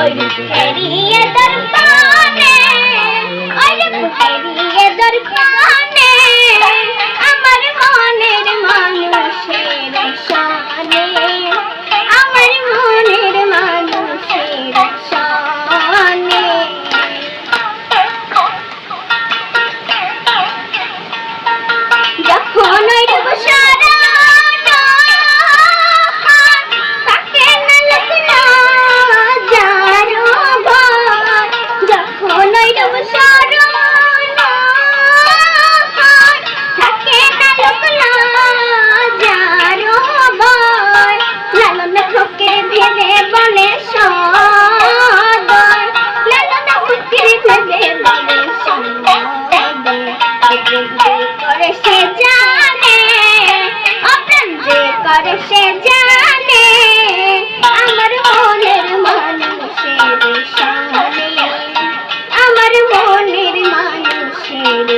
और खैरी दरबार और खैरी दरबार জানে অপ্রাণ যে করে সে জানে আমার মনের মানুষের সামনে আমার মনের মানুষের